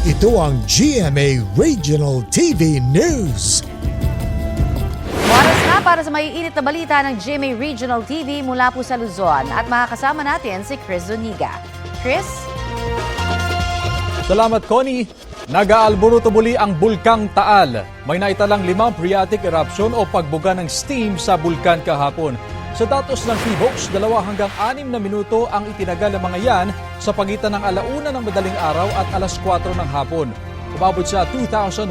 Ito ang GMA Regional TV News. Oras na para sa maiinit na balita ng GMA Regional TV mula po sa Luzon. At makakasama natin si Chris Zuniga. Chris? Salamat, Connie. Nag-aalburuto muli ang Bulkang Taal. May naitalang limang phreatic eruption o pagbuga ng steam sa bulkan kahapon. Sa datos ng PHOX, dalawa hanggang anim na minuto ang itinagal ng mga yan sa pagitan ng alauna ng madaling araw at alas 4 ng hapon. Umabot sa 2,100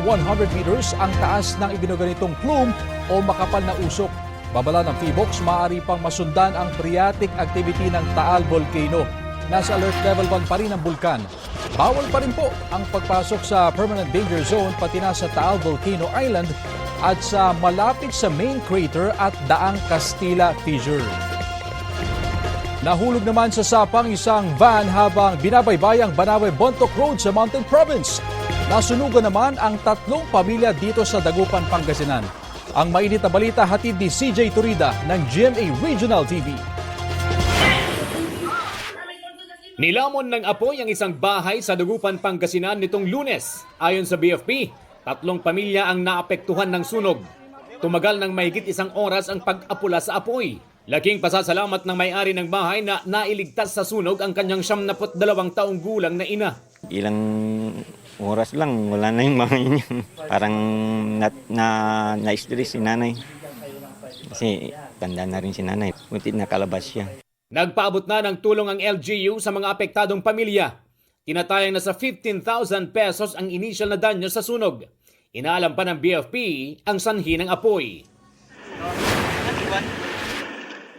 meters ang taas ng ibinuganitong plume o makapal na usok. Babala ng PHOX, maaari pang masundan ang phreatic activity ng Taal Volcano. Nasa alert level 1 pa rin ang bulkan. Bawal pa rin po ang pagpasok sa permanent danger zone pati na sa Taal Volcano Island at sa malapit sa main crater at Daang Castilla Fissure. Nahulog naman sa sapang isang van habang binabaybay ang Banawe Bontoc Road sa Mountain Province. Nasunugan naman ang tatlong pamilya dito sa Dagupan, Pangasinan. Ang mainit na balita hatid ni CJ Turida ng GMA Regional TV. Nilamon ng apoy ang isang bahay sa Dugupan, Pangasinan nitong lunes. Ayon sa BFP, tatlong pamilya ang naapektuhan ng sunog. Tumagal ng mahigit isang oras ang pag-apula sa apoy. Laking pasasalamat ng may-ari ng bahay na nailigtas sa sunog ang kanyang 72 taong gulang na ina. ilang oras lang, wala na yung mga yun. Parang na, na, na-stress si nanay. Kasi tanda na rin si nanay. Buti nakalabas siya. Nagpaabot na ng tulong ang LGU sa mga apektadong pamilya. Tinatayang na sa 15,000 pesos ang initial na danyo sa sunog. Inaalam pa ng BFP ang sanhi ng apoy.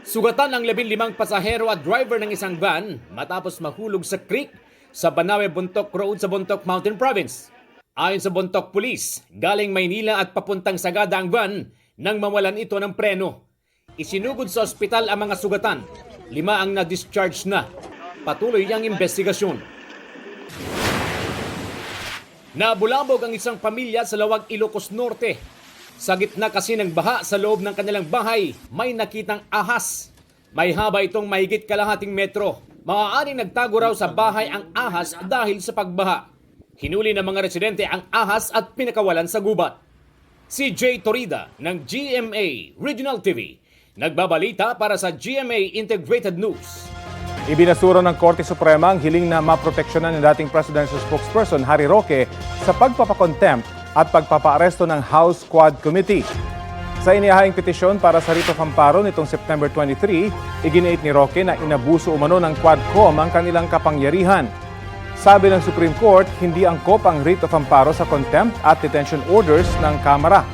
Sugatan ang 15 pasahero at driver ng isang van matapos mahulog sa creek sa Banawe Buntok Road sa Buntok Mountain Province. Ayon sa Buntok Police, galing Maynila at papuntang Sagada ang van nang mawalan ito ng preno. Isinugod sa ospital ang mga sugatan. Lima ang na-discharge na. Patuloy ang investigasyon. Nabulabog ang isang pamilya sa Lawag, Ilocos Norte. Sa gitna kasi ng baha sa loob ng kanilang bahay, may nakitang ahas. May haba itong mahigit kalahating metro. Maaaring nagtago raw sa bahay ang ahas dahil sa pagbaha. Hinuli ng mga residente ang ahas at pinakawalan sa gubat. Si Jay Torida ng GMA Regional TV. Nagbabalita para sa GMA Integrated News. Ibinasura ng Korte Suprema ang hiling na maproteksyonan ng dating presidential spokesperson Harry Roque sa pagpapakontempt at pagpapaaresto ng House Quad Committee. Sa inihahing petisyon para sa writ of amparo nitong September 23, iginiit ni Roque na inabuso umano ng Quadcom ang kanilang kapangyarihan. Sabi ng Supreme Court, hindi angkop ang writ of amparo sa contempt at detention orders ng Kamara.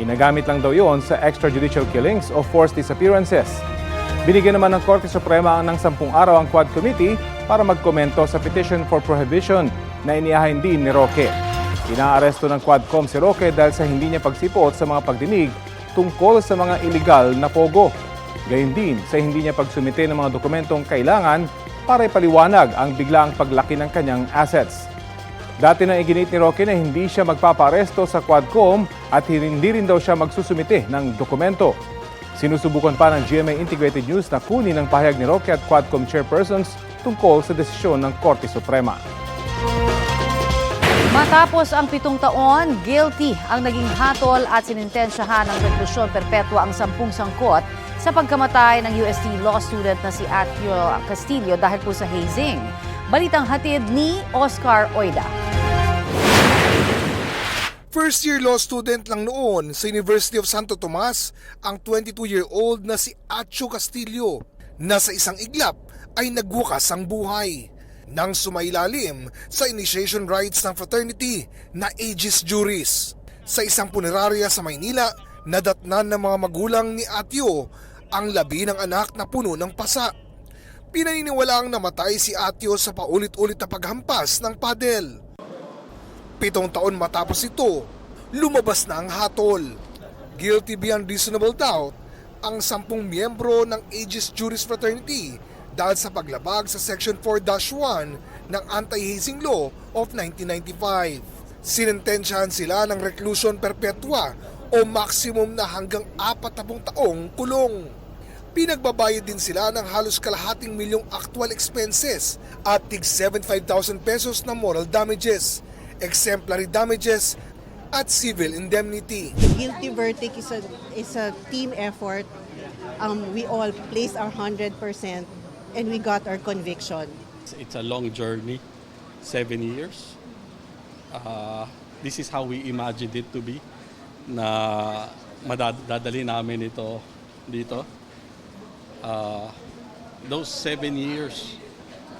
Inagamit lang daw yon sa extrajudicial killings o forced disappearances. Binigyan naman ng Korte Suprema ng sampung araw ang Quad Committee para magkomento sa petition for prohibition na iniahain din ni Roque. Inaaresto ng Quadcom si Roque dahil sa hindi niya pagsipot sa mga pagdinig tungkol sa mga illegal na pogo. Gayun din sa hindi niya pagsumite ng mga dokumentong kailangan para ipaliwanag ang biglaang paglaki ng kanyang assets. Dati na iginit ni Roque na hindi siya magpaparesto sa Quadcom at hindi rin daw siya magsusumite ng dokumento. Sinusubukan pa ng GMA Integrated News na kunin ang pahayag ni Roque at Quadcom chairpersons tungkol sa desisyon ng Korte Suprema. Matapos ang pitong taon, guilty ang naging hatol at sinintensyahan ng reklusyon perpetua ang sampung sangkot sa pagkamatay ng UST law student na si Atio Castillo dahil po sa hazing. Balitang hatid ni Oscar Oida. First year law student lang noon sa University of Santo Tomas ang 22-year-old na si Acho Castillo na sa isang iglap ay nagwakas ang buhay nang sumailalim sa initiation rites ng fraternity na Aegis Juris. Sa isang punerarya sa Maynila, nadatnan ng mga magulang ni Atio ang labi ng anak na puno ng pasa. Pinaniniwalaang namatay si Atio sa paulit-ulit na paghampas ng padel. Pitong taon matapos ito, lumabas na ang hatol. Guilty beyond reasonable doubt ang sampung miyembro ng Aegis Juris Fraternity dahil sa paglabag sa Section 4-1 ng Anti-Hazing Law of 1995. Sinentensyahan sila ng reclusion perpetua o maximum na hanggang 40 taong kulong. Pinagbabayad din sila ng halos kalahating milyong actual expenses at tig 75,000 pesos na moral damages exemplary damages at civil indemnity. guilty verdict is a is a team effort. Um, we all placed our hundred percent, and we got our conviction. It's- It's a long journey, seven years. Uh, this is how we imagined it to be, na madadali namin ito dito. Uh, those seven years,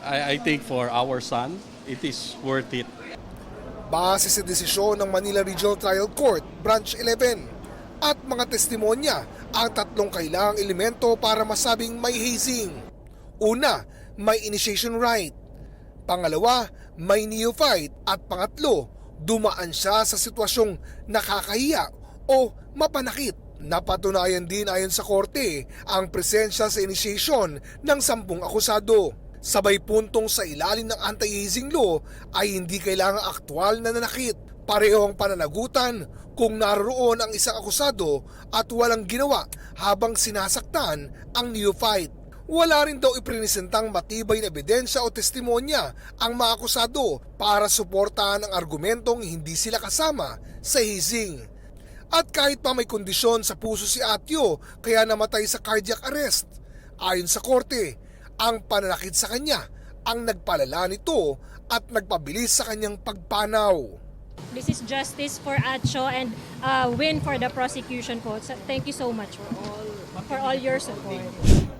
I, I think for our son, it is worth it. Base sa desisyon ng Manila Regional Trial Court, Branch 11, at mga testimonya ang tatlong kailangang elemento para masabing may hazing. Una, may initiation right. Pangalawa, may neophyte. At pangatlo, dumaan siya sa sitwasyong nakakahiya o mapanakit. Napatunayan din ayon sa korte ang presensya sa initiation ng sampung akusado. Sabay puntong sa ilalim ng anti-hazing law ay hindi kailangang aktwal na nanakit. Pareho ang pananagutan kung naroon ang isang akusado at walang ginawa habang sinasaktan ang neophyte. Wala rin daw iprinisentang matibay na ebidensya o testimonya ang mga akusado para suportahan ang argumentong hindi sila kasama sa hazing. At kahit pa may kondisyon sa puso si Atyo kaya namatay sa cardiac arrest, ayon sa korte, ang pananakit sa kanya ang nagpalala nito at nagpabilis sa kanyang pagpanaw. This is justice for Acho and uh, win for the prosecution po. So, thank you so much for all for all your support.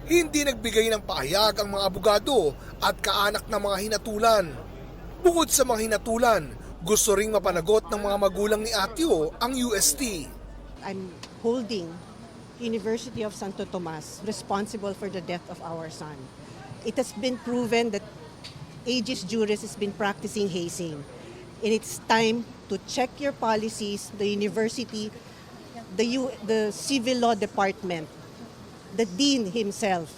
Hindi nagbigay ng pahayag ang mga abogado at kaanak ng mga hinatulan. Bukod sa mga hinatulan, gusto ring mapanagot ng mga magulang ni Atyo ang UST. I'm holding University of Santo Tomas responsible for the death of our son. It has been proven that Aegis Juris has been practicing hazing. And it's time to check your policies, the university, the, U, the civil law department, the dean himself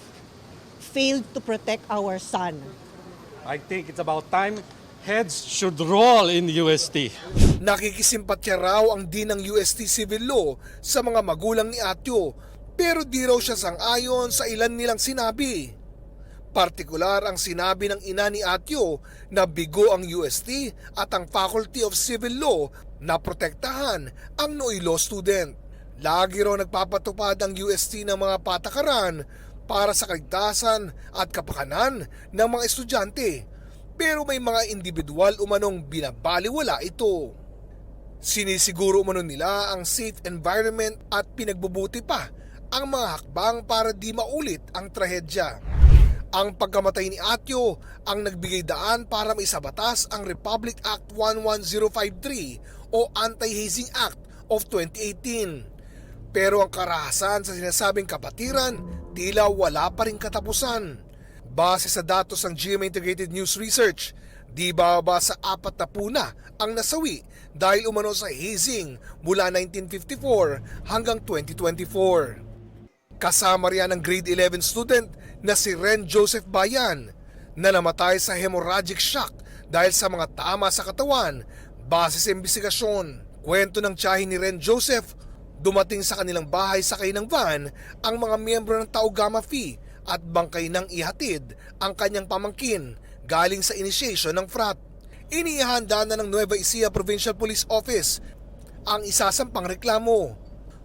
failed to protect our son. I think it's about time heads should roll in UST. Nakikisimpatya raw ang din ng UST Civil Law sa mga magulang ni Atyo pero di raw siya sang-ayon sa ilan nilang sinabi. Partikular ang sinabi ng ina ni Atyo na bigo ang UST at ang Faculty of Civil Law na protektahan ang Noy Law student. Lagi raw nagpapatupad ang UST ng mga patakaran para sa kaligtasan at kapakanan ng mga estudyante pero may mga individual umanong binabaliwala ito. Sinisiguro umano nila ang safe environment at pinagbubuti pa ang mga hakbang para di maulit ang trahedya. Ang pagkamatay ni Atyo ang nagbigay daan para maisabatas ang Republic Act 11053 o Anti-Hazing Act of 2018. Pero ang karahasan sa sinasabing kapatiran tila wala pa rin katapusan. Base sa datos ng GMA Integrated News Research, di bababa sa apat na puna ang nasawi dahil umano sa hazing mula 1954 hanggang 2024. Kasama riyan ang grade 11 student na si Ren Joseph Bayan na namatay sa hemorrhagic shock dahil sa mga tama sa katawan base sa investigasyon. Kwento ng tiyahin ni Ren Joseph, dumating sa kanilang bahay sakay ng van ang mga miyembro ng Tau Phi at bangkay nang ihatid ang kanyang pamangkin galing sa initiation ng frat. Inihanda na ng Nueva Ecija Provincial Police Office ang isasampang reklamo.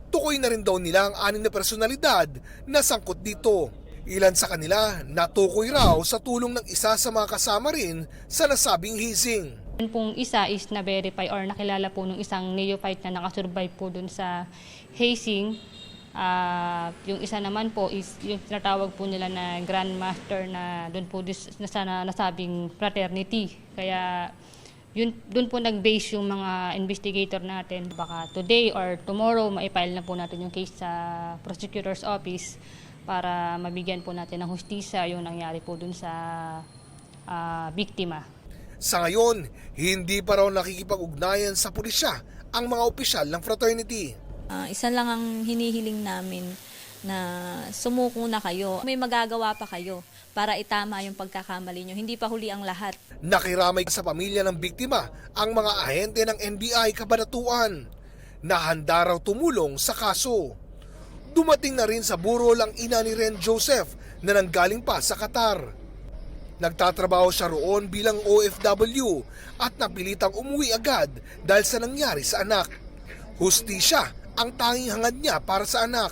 Tukoy na rin daw nila ang anim na personalidad na sangkot dito. Ilan sa kanila natukoy raw sa tulong ng isa sa mga kasama rin sa nasabing hazing. Yun pong isa is na-verify or nakilala po nung isang neophyte na nakasurvive po dun sa hazing. Ah, yung isa naman po is yung tinatawag po nila na grandmaster na doon po dis, na sana nasabing fraternity. Kaya yun doon po nag-base yung mga investigator natin. Baka today or tomorrow maipile na po natin yung case sa prosecutor's office para mabigyan po natin ng hustisya yung nangyari po dun sa ah, biktima. Sa ngayon, hindi pa raw nakikipag-ugnayan sa pulisya ang mga opisyal ng fraternity. Ah, isa lang ang hinihiling namin na sumuko na kayo. May magagawa pa kayo para itama yung pagkakamali nyo. Hindi pa huli ang lahat. Nakiramay sa pamilya ng biktima ang mga ahente ng NBI kabanatuan na handa raw tumulong sa kaso. Dumating na rin sa burol ang ina ni Ren Joseph na nanggaling pa sa Qatar. Nagtatrabaho siya roon bilang OFW at napilitang umuwi agad dahil sa nangyari sa anak. Hustisya ang tanging hangad niya para sa anak.